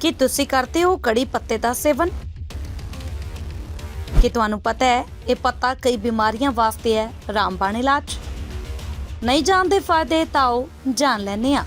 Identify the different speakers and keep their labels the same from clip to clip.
Speaker 1: ਕੀ ਤੁਸੀਂ ਕਰਦੇ ਹੋ ਕੜੀ ਪੱਤੇ ਦਾ ਸੇਵਨ? ਕੀ ਤੁਹਾਨੂੰ ਪਤਾ ਹੈ, ਇਹ ਪੱਤਾ ਕਈ ਬਿਮਾਰੀਆਂ ਵਾਸਤੇ ਹੈ? ਰਾਮਬਾਣ ਇਲਾਜ। ਨਹੀਂ ਜਾਣਦੇ ਫਾਇਦੇ ਤਾਂ ਆਓ ਜਾਣ ਲੈਂਦੇ ਹਾਂ।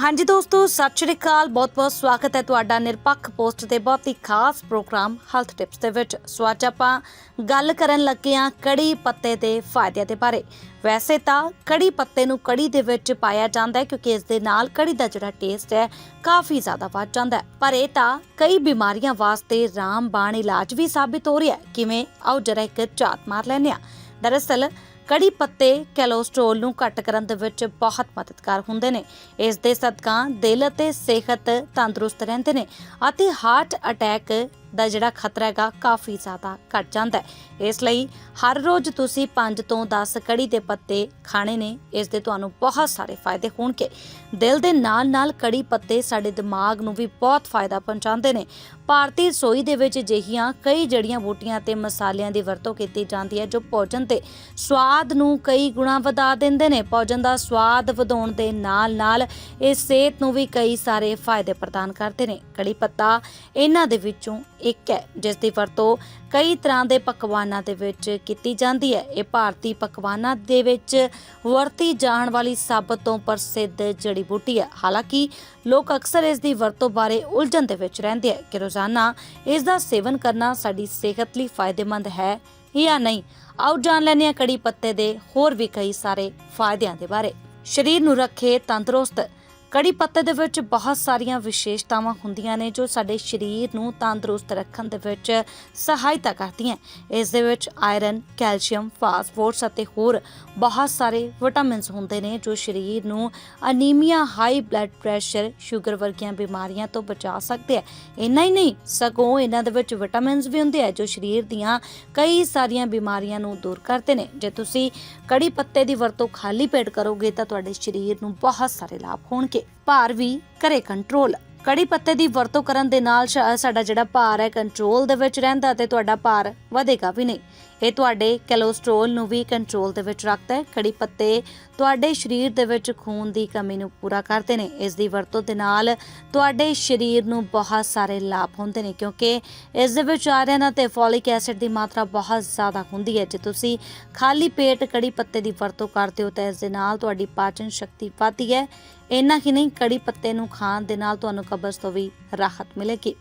Speaker 1: ਹਾਂਜੀ ਦੋਸਤੋ, ਸਤਿ ਸ਼੍ਰੀ ਅਕਾਲ। ਬਹੁਤ-ਬਹੁਤ ਸਵਾਗਤ ਹੈ ਤੁਹਾਡਾ ਨਿਰਪੱਖ ਪੋਸਟ ਦੇ ਬਹੁਤ ਹੀ ਖਾਸ ਪ੍ਰੋਗਰਾਮ ਹੈਲਥ ਟਿਪਸ ਦੇ ਵਿੱਚ। ਸੋ ਅੱਜ ਆਪਾਂ ਗੱਲ ਕਰਨ ਲੱਗੇ ਹਾਂ ਕੜੀ ਪੱਤੇ ਦੇ ਫਾਇਦਿਆਂ ਦੇ ਬਾਰੇ। ਵੈਸੇ ਤਾਂ ਕੜੀ ਪੱਤੇ ਨੂੰ ਕੜੀ ਦੇ ਵਿੱਚ ਪਾਇਆ ਜਾਂਦਾ ਹੈ ਕਿਉਂਕਿ ਇਸ ਦੇ ਨਾਲ ਕੜੀ ਦਾ ਜਿਹੜਾ ਟੇਸਟ ਹੈ, ਕਾਫੀ ਜ਼ਿਆਦਾ ਵੱਧ ਜਾਂਦਾ ਹੈ। ਪਰ ਇਹ ਤਾਂ ਕਈ ਬਿਮਾਰੀਆਂ ਵਾਸਤੇ ਰਾਮਬਾਣ ਇਲਾਜ ਵੀ ਸਾਬਿਤ ਹੋ ਰਿਹਾ ਹੈ। ਕਿਵੇਂ? ਆਓ ਜਰਾ ਇੱਕ ਝਾਤ ਮਾਰ ਲੈਂਦੇ ਹਾਂ। ਦਰਅਸਲ ਕੜੀ ਪੱਤੇ ਕੋਲੇਸਟ੍ਰੋਲ ਨੂੰ ਘੱਟ ਕਰਨ ਦੇ ਵਿੱਚ ਬਹੁਤ ਮਦਦਗਾਰ ਹੁੰਦੇ ਨੇ। ਇਸ ਦੇ ਸਦਕਾ ਦਿਲ ਅਤੇ ਸਿਹਤ ਤੰਦਰੁਸਤ ਰਹਿੰਦੇ ਨੇ ਅਤੇ ਹਾਰਟ ਅਟੈਕ ਦਾ ਜਿਹੜਾ ਖਤਰਾ ਹੈਗਾ ਕਾਫੀ ਜ਼ਿਆਦਾ ਘਟ ਜਾਂਦਾ ਹੈ। ਇਸ ਲਈ ਹਰ ਰੋਜ਼ ਤੁਸੀਂ 5 ਤੋਂ 10 ਕੜੀ ਦੇ ਪੱਤੇ ਖਾਣੇ ਨੇ। ਇਸ ਦੇ ਤੁਹਾਨੂੰ ਬਹੁਤ ਸਾਰੇ ਫਾਇਦੇ ਹੋਣਗੇ। ਦਿਲ ਦੇ ਨਾਲ ਨਾਲ ਕੜੀ ਪੱਤੇ ਸਾਡੇ ਦਿਮਾਗ ਨੂੰ ਵੀ ਬਹੁਤ ਫਾਇਦਾ ਪਹੁੰਚਾਉਂਦੇ ਨੇ। ਭਾਰਤੀ ਰਸੋਈ ਦੇ ਵਿੱਚ ਅਜਿਹੀਆਂ ਕਈ ਜੜੀਆਂ ਬੂਟੀਆਂ ਤੇ ਮਸਾਲਿਆਂ ਦੀ ਵਰਤੋਂ ਕੀਤੀ ਜਾਂਦੀ ਹੈ ਜੋ ਭੋਜਨ ਤੇ ਸਵਾਦ ਨੂੰ ਕਈ ਗੁਣਾ ਵਧਾ ਦਿੰਦੇ ਨੇ। ਭੋਜਨ ਦਾ ਸਵਾਦ ਵਧਾਉਣ ਦੇ ਨਾਲ ਨਾਲ ਇਹ ਸਿਹਤ ਨੂੰ ਵੀ ਕਈ ਸਾਰੇ ਫਾਇਦੇ ਪ੍ਰਦਾਨ ਕਰਦੇ ਨੇ। ਕੜੀ ਪੱਤਾ ਇਹਨਾਂ ਦੇ ਵਿੱਚੋਂ ਇੱਕ ਹੈ, ਜਿਸ ਦੀ ਵਰਤੋਂ ਕਈ ਤਰ੍ਹਾਂ ਦੇ ਪਕਵਾਨਾਂ ਦੇ ਵਿੱਚ ਕੀਤੀ ਜਾਂਦੀ ਹੈ। ਇਹ ਭਾਰਤੀ ਪਕਵਾਨਾਂ ਦੇ ਵਿੱਚ ਵਰਤੀ ਜਾਣ ਵਾਲੀ ਸਭ ਤੋਂ ਪ੍ਰਸਿੱਧ ਜੜੀ ਬੂਟੀ ਹੈ। ਹਾਲਾਂਕਿ ਲੋਕ ਅਕਸਰ ਇਸ ਦੀ ਵਰਤੋਂ ਬਾਰੇ ਉਲਝਣ ਦੇ ਵਿੱਚ ਰਹਿੰਦੇ ਹੈ ਕਿ ਰੋਜ਼ਾਨਾ ਇਸ ਦਾ ਸੇਵਨ ਕਰਨਾ ਸਾਡੀ ਸਿਹਤ ਲਈ ਫਾਇਦੇਮੰਦ ਹੈ ਜਾਂ ਨਹੀਂ? ਆਓ ਜਾਣ ਲੈਂਦੇ ਹਾਂ ਕੜੀ ਪੱਤੇ ਦੇ ਹੋਰ ਵੀ ਕਈ ਸਾਰੇ ਫਾਇਦਿਆਂ ਦੇ ਬਾਰੇ। ਸਰੀਰ ਨੂੰ ਰੱਖੇ ਤੰਦਰੁਸਤ ਕੜੀ ਪੱਤੇ ਦੇ ਵਿੱਚ ਬਹੁਤ ਸਾਰੀਆਂ ਵਿਸ਼ੇਸ਼ਤਾਵਾਂ ਹੁੰਦੀਆਂ ਨੇ ਜੋ ਸਾਡੇ ਸਰੀਰ ਨੂੰ ਤੰਦਰੁਸਤ ਰੱਖਣ ਦੇ ਵਿੱਚ ਸਹਾਇਤਾ ਕਰਦੀਆਂ ਇਸ ਦੇ ਵਿੱਚ ਆਇਰਨ, ਕੈਲਸ਼ੀਅਮ, ਫਾਸਫੋਰਸ ਅਤੇ ਹੋਰ ਬਹੁਤ ਸਾਰੇ ਵਿਟਾਮਿਨਸ ਹੁੰਦੇ ਨੇ ਜੋ ਸਰੀਰ ਨੂੰ anaemia, high blood pressure, sugar ਵਰਗੀਆਂ ਬਿਮਾਰੀਆਂ ਤੋਂ ਬਚਾ ਸਕਦੇ ਆ। ਇੰਨਾ ਹੀ ਨਹੀਂ, ਸਗੋਂ ਇਹਨਾਂ ਦੇ ਵਿੱਚ ਵਿਟਾਮਿਨਸ ਵੀ ਹੁੰਦੇ ਆ ਜੋ ਸਰੀਰ ਦੀਆਂ ਕਈ ਸਾਰੀਆਂ ਬਿਮਾਰੀਆਂ ਨੂੰ ਦੂਰ ਕਰਦੇ ਨੇ। ਜੇ ਤੁਸੀਂ ਕੜੀ ਪੱਤੇ ਦੀ ਵਰਤੋਂ ਖਾਲੀ ਪੇਟ ਕਰੋਗੇ ਤਾਂ ਤੁਹਾਡੇ ਸਰੀਰ ਨੂੰ ਬਹੁਤ ਸਾਰੇ ਲਾਭ ਹੋਣਗੇ। ਭਾਰ ਵੀ ਕਰੇ ਕੰਟਰੋਲ ਕੜੀ ਪੱਤੇ ਦੀ ਵਰਤੋਂ ਕਰਨ ਦੇ ਨਾਲ ਸਾਡਾ ਜਿਹੜਾ ਭਾਰ ਹੈ ਕੰਟਰੋਲ ਦੇ ਵਿੱਚ ਰਹਿੰਦਾ ਤੇ ਤੁਹਾਡਾ ਭਾਰ ਵਧੇਗਾ ਵੀ ਨਹੀਂ। ਇਹ ਤੁਹਾਡੇ ਕੋਲੇਸਟ੍ਰੋਲ ਨੂੰ ਵੀ ਕੰਟਰੋਲ ਦੇ ਵਿੱਚ ਰੱਖਦਾ ਹੈ। ਕੜੀ ਪੱਤੇ ਤੁਹਾਡੇ ਸਰੀਰ ਦੇ ਵਿੱਚ ਖੂਨ ਦੀ ਕਮੀ ਨੂੰ ਪੂਰਾ ਕਰਦੇ ਨੇ। ਇਸ ਦੀ ਵਰਤੋਂ ਦੇ ਨਾਲ ਤੁਹਾਡੇ ਸਰੀਰ ਨੂੰ ਬਹੁਤ ਸਾਰੇ ਲਾਭ ਹੁੰਦੇ ਨੇ, ਕਿਉਂਕਿ ਇਸ ਦੇ ਵਿੱਚ ਆਇਰਨ ਅਤੇ ਫੋਲਿਕ ਐਸਿਡ ਦੀ ਮਾਤਰਾ ਬਹੁਤ ਜ਼ਿਆਦਾ ਹੁੰਦੀ ਹੈ। ਜੇ ਤੁਸੀਂ ਖਾਲੀ ਪੇਟ ਕੜੀ ਪੱਤੇ ਦੀ ਵਰਤੋਂ ਕਰਦੇ ਹੋ, ਤਾਂ ਇਸ ਦੇ ਨਾਲ ਤੁਹਾਡੀ ਪਾਚਨ ਸ਼ਕਤੀ ਵਧਦੀ ਹੈ। ਇੰਨਾ ਹੀ ਨਹੀਂ, ਕੜੀ ਪੱਤੇ ਨੂੰ ਖਾਣ ਦੇ ਨਾਲ ਤੁਹਾਨੂੰ ਕਬਜ਼ ਤੋਂ ਵੀ ਰਾਹਤ ਮਿਲੇਗੀ।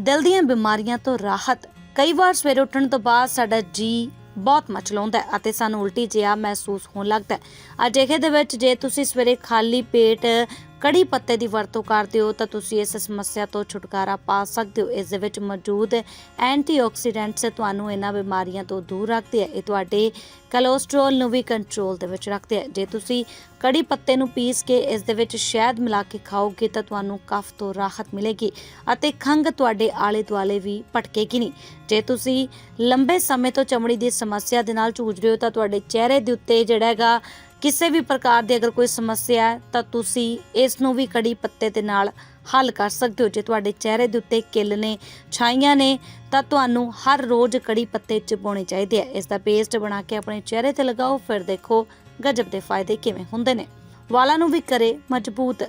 Speaker 1: ਦਿਲ ਦੀਆਂ ਬਿਮਾਰੀਆਂ ਤੋਂ ਰਾਹਤ। ਕਈ ਵਾਰ ਸਵੇਰੇ ਉੱਠਣ ਤੋਂ ਬਾਅਦ ਸਾਡਾ ਜੀ ਬਹੁਤ ਮਚਲਾਉਂਦਾ ਹੈ ਅਤੇ ਸਾਨੂੰ ਉਲਟੀ ਜਿਹਾ ਮਹਿਸੂਸ ਹੋਣ ਲੱਗਦਾ ਹੈ। ਅਜਿਹੇ ਦੇ ਵਿੱਚ ਜੇ ਤੁਸੀਂ ਸਵੇਰੇ ਖਾਲੀ ਪੇਟ ਕੜੀ ਪੱਤੇ ਦੀ ਵਰਤੋਂ ਕਰਦੇ ਹੋ ਤਾਂ ਤੁਸੀਂ ਇਸ ਸਮੱਸਿਆ ਤੋਂ ਛੁਟਕਾਰਾ ਪਾ ਸਕਦੇ ਹੋ। ਇਸ ਦੇ ਵਿੱਚ ਮੌਜੂਦ ਐਂਟੀਆਕਸੀਡੈਂਟਸ ਤੁਹਾਨੂੰ ਇਹਨਾਂ ਬਿਮਾਰੀਆਂ ਤੋਂ ਦੂਰ ਰੱਖਦੇ ਹੈ ਇਹ ਤੁਹਾਡੇ ਕੋਲੇਸਟ੍ਰੋਲ ਨੂੰ ਵੀ ਕੰਟਰੋਲ ਦੇ ਵਿੱਚ ਰੱਖਦੇ ਹੈ ਜੇ ਤੁਸੀਂ ਕੜੀ ਪੱਤੇ ਨੂੰ ਪੀਸ ਕੇ ਇਸ ਦੇ ਵਿੱਚ ਸ਼ਹਿਦ ਮਿਲਾ ਕੇ ਖਾਓਗੇ ਤਾਂ ਤੁਹਾਨੂੰ ਕਫ ਤੋਂ ਰਾਹਤ ਮਿਲੇਗੀ ਅਤੇ ਖੰਘ ਤੁਹਾਡੇ ਆਲੇ ਦੁਆਲੇ ਵੀ ਭਟਕੇਗੀ ਨਹੀਂ। ਜੇ ਤੁਸੀਂ ਲੰਬੇ ਸਮੇਂ ਤੋਂ ਚਮੜੀ ਦੀ ਸਮੱਸਿਆ ਦੇ ਨਾਲ ਜੂਝ ਰਹੇ ਹੋ ਤਾਂ ਤੁਹਾਡੇ ਚਿਹਰੇ ਦੇ ਉੱਤੇ ਜਿਹੜਾ ਹੈਗਾ ਕਿਸੇ ਵੀ ਪ੍ਰਕਾਰ ਦੀ ਅਗਰ ਕੋਈ ਸਮੱਸਿਆ ਹੈ, ਤਾਂ ਤੁਸੀਂ ਇਸ ਨੂੰ ਵੀ ਕੜੀ ਪੱਤੇ ਦੇ ਨਾਲ ਹੱਲ ਕਰ ਸਕਦੇ ਹੋ। ਜੇ ਤੁਹਾਡੇ ਚਿਹਰੇ ਦੇ ਉੱਤੇ ਕਿੱਲ ਨੇ, ਛਾਈਆਂ ਨੇ, ਤਾਂ ਤੁਹਾਨੂੰ ਹਰ ਰੋਜ਼ ਕੜੀ ਪੱਤੇ ਚਬਾਉਣੇ ਚਾਹੀਦੇ ਆ। ਇਸ ਦਾ ਪੇਸਟ ਬਣਾ ਕੇ ਆਪਣੇ ਚਿਹਰੇ ਤੇ ਲਗਾਓ, ਫਿਰ ਦੇਖੋ ਗਜਬ ਦੇ ਫਾਇਦੇ ਕਿਵੇਂ ਹੁੰਦੇ ਨੇ। ਵਾਲਾਂ ਨੂੰ ਵੀ ਕਰੇ ਮਜ਼ਬੂਤ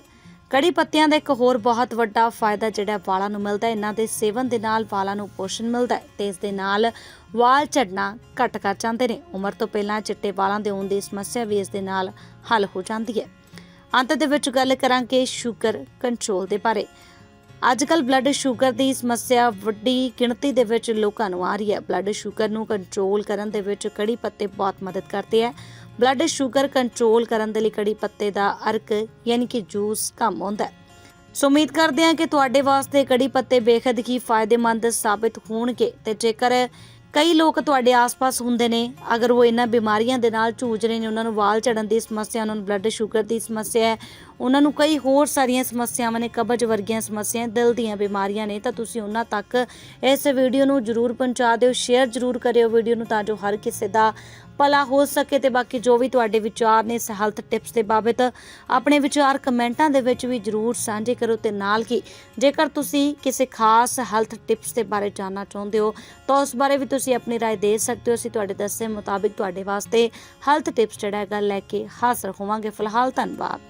Speaker 1: ਕੜੀ ਪੱਤਿਆਂ ਦਾ ਇੱਕ ਹੋਰ ਬਹੁਤ ਵੱਡਾ ਫਾਇਦਾ ਜਿਹੜਾ ਵਾਲਾਂ ਨੂੰ ਮਿਲਦਾ ਹੈ, ਇਹਨਾਂ ਦੇ ਸੇਵਨ ਦੇ ਨਾਲ ਵਾਲਾਂ ਨੂੰ ਪੋਸ਼ਣ ਮਿਲਦਾ ਹੈ ਤੇ ਇਸ ਦੇ ਨਾਲ ਵਾਲ ਝੜਨਾ ਘਟ ਕਰ ਜਾਂਦੇ ਨੇ। ਉਮਰ ਤੋਂ ਪਹਿਲਾਂ ਚਿੱਟੇ ਵਾਲਾਂ ਦੇ ਹੋਣ ਦੀ ਸਮੱਸਿਆ ਵੀ ਇਸ ਦੇ ਨਾਲ ਹੱਲ ਹੋ ਜਾਂਦੀ ਹੈ। ਅੰਤ ਦੇ ਵਿੱਚ ਗੱਲ ਕਰਾਂਗੇ ਸ਼ੂਗਰ ਕੰਟਰੋਲ ਦੇ ਬਾਰੇ। ਅੱਜ ਕੱਲ ਬਲੱਡ ਸ਼ੂਗਰ ਦੀ ਸਮੱਸਿਆ ਵੱਡੀ ਗਿਣਤੀ ਦੇ ਵਿੱਚ ਲੋਕਾਂ ਨੂੰ ਆ ਰਹੀ ਹੈ। ਬਲੱਡ ਸ਼ੂਗਰ ਨੂੰ ਕੰਟਰੋਲ ਕਰਨ ਦੇ ਵਿੱਚ ਕੜੀ ਪੱਤੇ ਬਹੁਤ ਮਦਦ ਕਰਦੇ ਹੈ। ਬਲੱਡ ਸ਼ੂਗਰ ਕੰਟਰੋਲ ਕਰਨ ਦੇ ਲਈ ਕੜੀ ਪੱਤੇ ਦਾ ਅਰਕ, ਯਾਨੀ ਕਿ ਜੂਸ ਕੰਮ ਆਉਂਦਾ ਹੈ। ਸੋ ਉਮੀਦ ਕਰਦੇ ਹਾਂ ਕਿ ਤੁਹਾਡੇ ਵਾਸਤੇ ਕੜੀ ਪੱਤੇ ਬੇਖਦ ਹੀ ਫਾਇਦੇਮੰਦ ਸਾਬਿਤ ਹੋਣਗੇ। ਤੇ ਜੇਕਰ ਕਈ ਲੋਕ ਤੁਹਾਡੇ ਆਸ-ਪਾਸ ਹੁੰਦੇ ਨੇ, ਅਗਰ ਉਹ ਇਹਨਾਂ ਬਿਮਾਰੀਆਂ ਦੇ ਨਾਲ ਜੂਝ ਰਹੇ ਨੇ ਉਹਨਾਂ ਨੂੰ ਵਾਲ ਝੜਨ ਦੀ ਸਮੱਸਿਆ ਉਹਨਾਂ ਨੂੰ ਬਲੱਡ ਸ਼ੂਗਰ ਦੀ ਸਮੱਸਿਆ ਹੈ ਉਹਨਾਂ ਨੂੰ ਕਈ ਹੋਰ ਸਾਰੀਆਂ ਸਮੱਸਿਆਵਾਂ ਨੇ, ਕਬਜ਼ ਵਰਗੀਆਂ ਸਮੱਸਿਆਵਾਂ, ਦਿਲ ਦੀਆਂ ਬਿਮਾਰੀਆਂ ਨੇ, ਤਾਂ ਤੁਸੀਂ ਉਹਨਾਂ ਤੱਕ ਇਸ ਵੀਡੀਓ ਨੂੰ ਜਰੂਰ ਪਹੁੰਚਾ ਦਿਓ, ਸ਼ੇਅਰ ਜਰੂਰ ਕਰਿਓ, ਵੀਡੀਓ ਨੂੰ ਤਾਂ ਜੋ ਹਰ ਕਿਸੇ ਦਾ ਭਲਾ ਹੋ ਸਕੇ ਤੇ ਬਾਕੀ ਜੋ ਵੀ ਤੁਹਾਡੇ ਵਿਚਾਰ ਨੇ ਇਸ ਹੈਲਥ ਟਿਪਸ ਦੇ ਬਾਬਤ ਆਪਣੇ ਵਿਚਾਰ ਕਮੈਂਟਾਂ ਦੇ ਵਿੱਚ ਵੀ ਜਰੂਰ ਸਾਂਝੇ ਕਰੋ ਤੇ ਨਾਲ ਕੀ ਜੇਕਰ ਤੁਸੀਂ ਕਿਸੇ ਖਾਸ ਹੈਲਥ ਟਿਪਸ ਦੇ ਬਾਰੇ ਜਾਣਨਾ ਚਾਹੁੰਦੇ ਹੋ ਤਾਂ ਉਸ ਬਾਰੇ ਵੀ ਤੁਸੀਂ ਆਪਣੀ رائے ਦੇ ਸਕਦੇ ਹੋ ਅਸੀਂ ਤੁਹਾਡੇ ਦੱਸੇ ਮੁਤਾਬਿਕ ਤੁਹਾਡੇ ਵਾਸਤੇ ਹੈਲਥ ਟਿਪਸ ਜਿਹੜਾ ਹੈਗਾ ਲੈ ਕੇ ਹਾਜ਼ਰ ਹੋਵਾਂਗੇ ਫਿਲਹਾਲ ਧੰਨਵਾਦ